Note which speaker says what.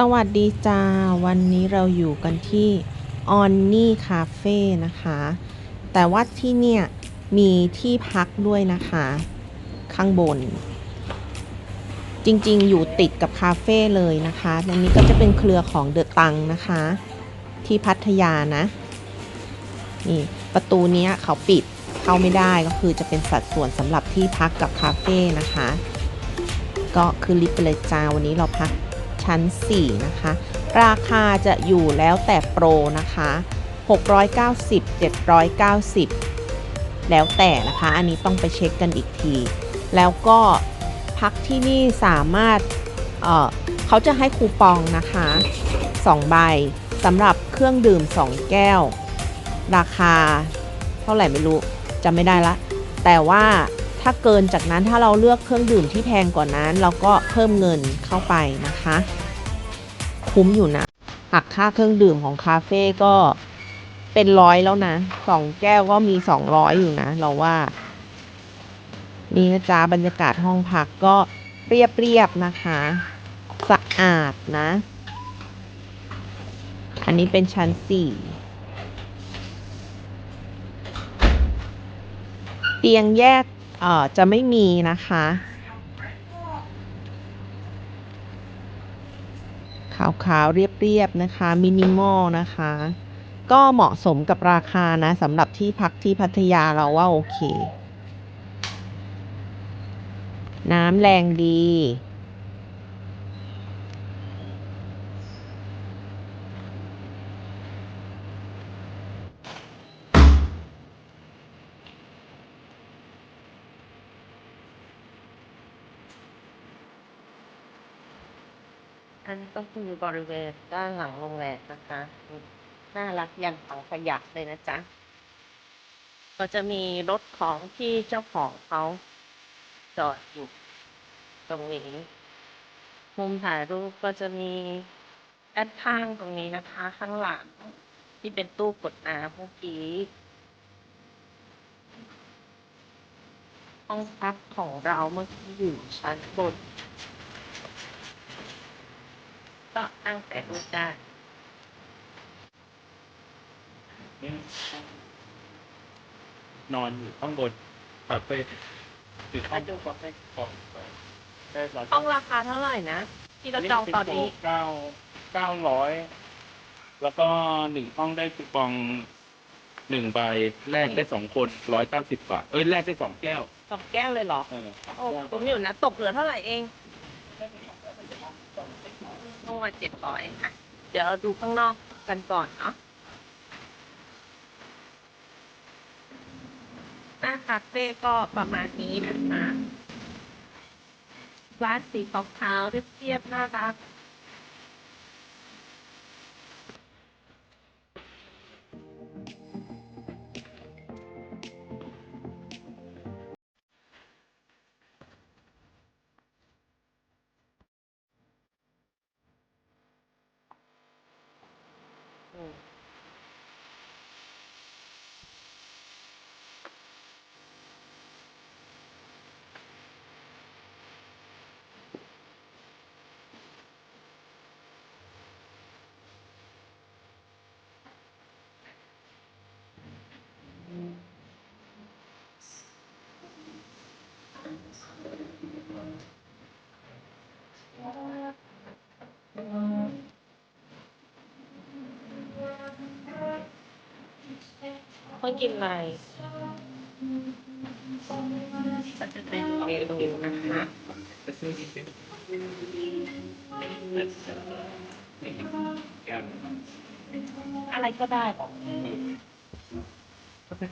Speaker 1: สวัสดีจ้า วันนี้เราอยู่กันที่ออนนี่คาเฟ่นะคะ แต่ว่าที่เนี่ย มีที่พักด้วยนะคะ ข้างบน จริงๆ อยู่ติดกับคาเฟ่เลยนะคะอันนี้ก็จะเป็นเครือของเดอะตังนะคะ ที่พัทยานะ นี่ ประตูเนี้ยเขาปิดเข้าไม่ได้ก็คือจะเป็นสัดส่วนสำหรับที่พักกับคาเฟ่นะคะ ก็คือลิฟต์ไปเลยจ้าวันนี้เราพัก ชั้น 4 นะคะ ราคาจะอยู่แล้วแต่โปรนะคะ 690 790 แล้วแต่นะคะ อันนี้ต้องไปเช็คกันอีกที แล้วก็พักที่นี่สามารถเเขาจะให้คูปองนะคะ 2 ใบสำหรับเครื่องดื่ม 2 แก้ว ราคาเท่าไหร่ไม่รู้จำไม่ได้ละ แต่ว่า ถ้าเกินจากนั้นถ้าเราเลือกเครื่องดื่มที่แพงกว่านั้น เราก็เพิ่มเงินเข้าไปนะคะ คุ้มอยู่นะหักค่าเครื่องดื่มของคาเฟ่ก็เป็นร้อยแล้วนะสองแก้วก็มีสองร้อยอยู่นะ เราว่า นี่นะจ๊ะบรรยากาศห้องพักก็เรียบๆนะคะ สะอาดนะ อันนี้เป็นชั้นสี่เตียงแยก เอ่อจะไม่มีนะคะ ขาวๆ เรียบๆ นะคะ มินิมอลนะคะ ก็เหมาะสมกับราคานะสำหรับที่พักที่พัทยาเราว่าโอเค น้ำแรงดี อันนี้ก็คือบริเวณด้านหลังโรงแรมนะคะ น่ารักอย่างถังขยะเลยนะจ๊ะ ก็จะมีรถของที่เจ้าของเขาจอดอยู่ตรงนี้ มุมถ่ายรูปก็จะมีด้านข้างตรงนี้นะคะ ข้างหลังที่เป็นตู้กดน้ำเมื่อกี้ ห้องพักของเราเมื่อกี้อยู่ชั้นบน ก็ตั้งแต่ดูได้
Speaker 2: นอนอยู่ข้างบนคาเฟ่คือห้องดูคาเฟ่ของได้ร้อย
Speaker 1: ห้องราคาเท่าไหร่นะ ที่เราจองตอนนี้
Speaker 2: เก้าเก้าร้อยแล้วก็หนึ่งห้องได้คูปองหนึ่งใบแลกได้สองคนร้อยเก้าสิบบาทเอ้ยแลกได้สองแก้ว
Speaker 1: สองแก้วเลยเหรอ
Speaker 2: เออ
Speaker 1: โอ้ผมอยู่นะ ตกเหลือเท่าไหร่เอง ต้องมาเจ็ดร้อยค่ะ เดี๋ยวเราดูข้างนอกกันก่อนเนาะหน้าคาเฟ่ก็ประมาณนี้นะคะร้านสีขาวๆเรียบๆน่ารัก 응. อืมเขากินอะไรก็จะเป็นเมนูนะคะ
Speaker 2: จะซื้อกี่เป็นแก้วหนึ่ง
Speaker 1: อะไรก็ได้หรอ
Speaker 2: ก็เป็น